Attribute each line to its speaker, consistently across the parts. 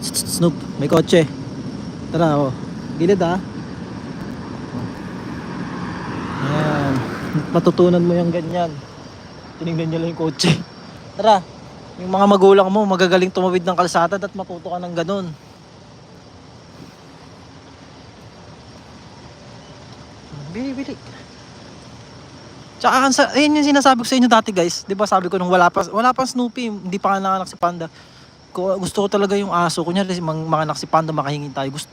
Speaker 1: Snoop, may kotse. Tara, oh. Gilid ah. Ayan. Matutunan mo yung ganyan. Tinignan niyo lang yung kotse. Tara. Yung mga magulang mo, magagaling tumawid ng kalsada at matuto ka ng ganun. Bili, bili. Tsaka, ayun yung sinasabi ko sa inyo dati guys. Di ba sabi ko nung wala pa, wala pa Snoopy, hindi pa nga nanganak si Panda. Gusto ko talaga yung aso. Kunyari, mang, manganak si Panda, makahingin tayo. Gusto,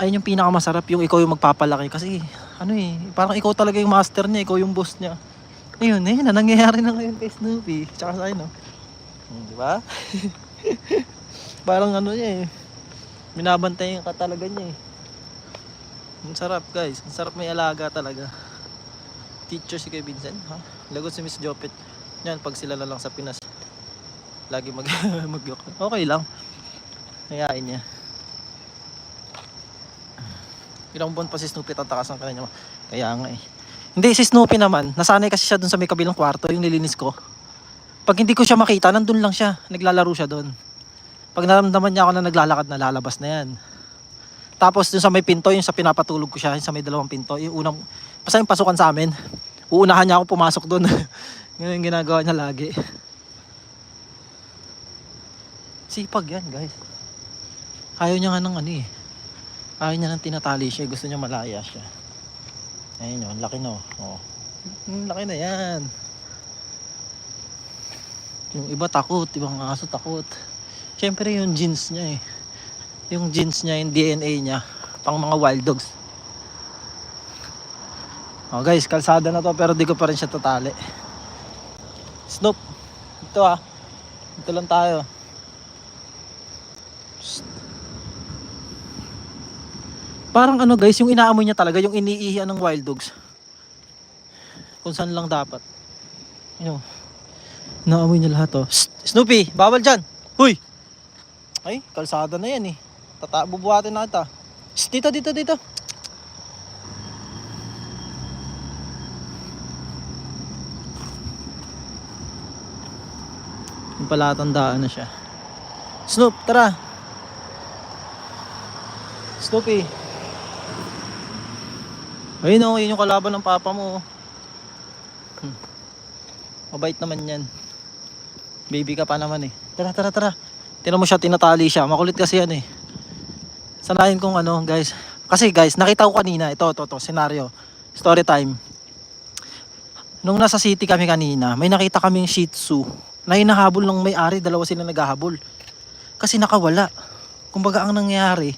Speaker 1: ayun yung pinakamasarap, yung ikaw yung magpapalaki. Kasi, ano eh, parang ikaw talaga yung master niya, ikaw yung boss niya. Ayun eh, na nangyayari na ngayon kay Snoopy. Tsaka sa no? Hmm, Di ba? parang ano niya eh. Binabantayan ka talaga niya eh. Ang sarap guys, ang sarap may alaga talaga. Teacher si Kuya Vincent, ha? Lagot si Miss Jopet. Yan, pag sila na lang sa Pinas. Lagi mag mag Okay lang. Hayain niya. Ilang buwan pa si Snoopy tatakas ng kanya. Kaya nga eh. Hindi, si Snoopy naman, nasanay kasi siya dun sa may kabilang kwarto, yung nilinis ko. Pag hindi ko siya makita, nandun lang siya. Naglalaro siya dun. Pag naramdaman niya ako na naglalakad na, lalabas na yan. Tapos dun sa may pinto, yung sa pinapatulog ko siya, yung sa may dalawang pinto, yung unang, basta yung pasukan sa amin, uunahan niya ako pumasok dun. Ganun yung ginagawa niya lagi. Sipag yan, guys. Ayaw niya nga ng ano eh. Ayaw niya ng tinatali siya, gusto niya malaya siya. Ayun yun, laki no. Oh. Hmm, laki na yan. Yung iba takot, ibang aso takot. Siyempre yung genes niya eh. Yung genes niya, yung DNA niya, pang mga wild dogs. Oh guys, kalsada na to pero di ko pa rin siya tatali. Snoop, ito ah. Ito lang tayo. Parang ano guys, yung inaamoy niya talaga, yung iniihian ng wild dogs. Kung saan lang dapat. Yun. Naamoy niya lahat oh. Snoopy, bawal dyan. Huy! Ay, kalsada na yan eh. Tata bubuhatin na kita. Dito, dito, dito. Yung palatandaan na siya. Snoop, tara. Snoopy. Ayun oh, yun yung kalaban ng papa mo. oh. Hmm. Mabait naman yan. Baby ka pa naman eh. Tara, tara, tara. Tinan mo siya, tinatali siya. Makulit kasi yan eh. Sanayin kong ano, guys. Kasi guys, nakita ko kanina, ito, ito, ito, scenario. Story time. Nung nasa city kami kanina, may nakita kaming shih tzu na hinahabol ng may-ari, dalawa sila naghahabol. Kasi nakawala. Kumbaga ang nangyayari,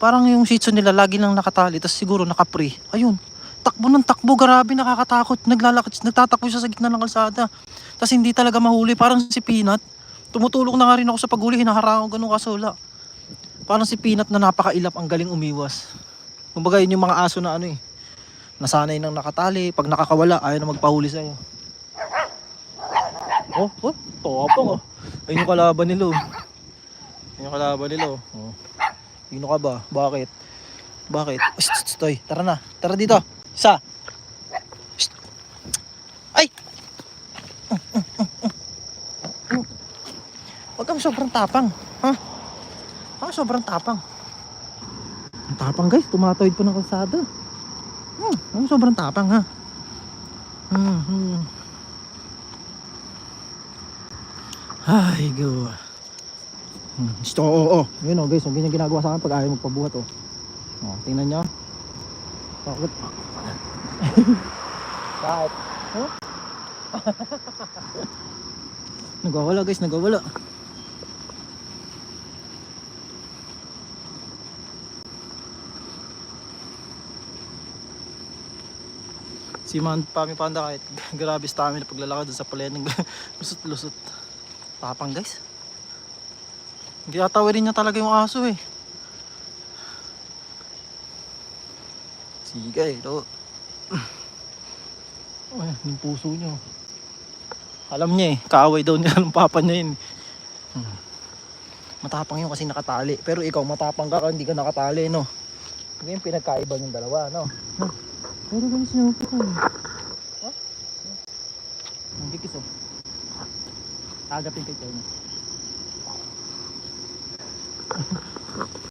Speaker 1: parang yung shih tzu nila lagi lang nakatali, tapos siguro nakapre. Ayun, takbo ng takbo, grabe nakakatakot. Naglalakad, nagtatakbo siya sa gitna ng kalsada. Tapos hindi talaga mahuli, parang si Peanut. Tumutulong na nga rin ako sa paghuli, hinaharang ko ganun kasula. Parang si Peanut na napakailap, ang galing umiwas. Kumbaga yun yung mga aso na ano eh. Nasanay nang nakatali, pag nakakawala, ayaw na magpahuli sa'yo. Oh, oh, topang oh. Ayun yung kalaban nila oh. Ayun yung kalaban nila oh. Sino ka ba? Bakit? Bakit? Shh, toy. Tara na. Tara dito. Shh. Ay! Huwag kang sobrang tapang. Ha? Kang sobrang tapang. Ang tapang guys. Tumatoid po ng kalsada. Hmm, kang sobrang tapang ha. Hmm, hmm. Ay, go. Hmm, gusto, oo, oo. Yun o, guys, yung ganyan ginagawa sa akin pag ayaw magpabuhat, oh. Oh, tingnan nyo. Bakit? Bakit? Huh? nagwawala, guys, nagwawala. Si Man Pami Panda kahit grabe stamina paglalakad sa palenong lusot-lusot. Tapang guys. Hindi tatawirin niya talaga yung aso eh. Sige eh, ito. Ay, yung puso niya. Alam niya eh, kaaway daw niya ng papa niya yun. Matapang yun kasi nakatali. Pero ikaw matapang ka hindi ka nakatali, no? Hindi yung pinagkaiba yung dalawa, no? Huh? Pero ganun siya ka eh. Ha? Hindi kiso. Agapin kay Tony. thank you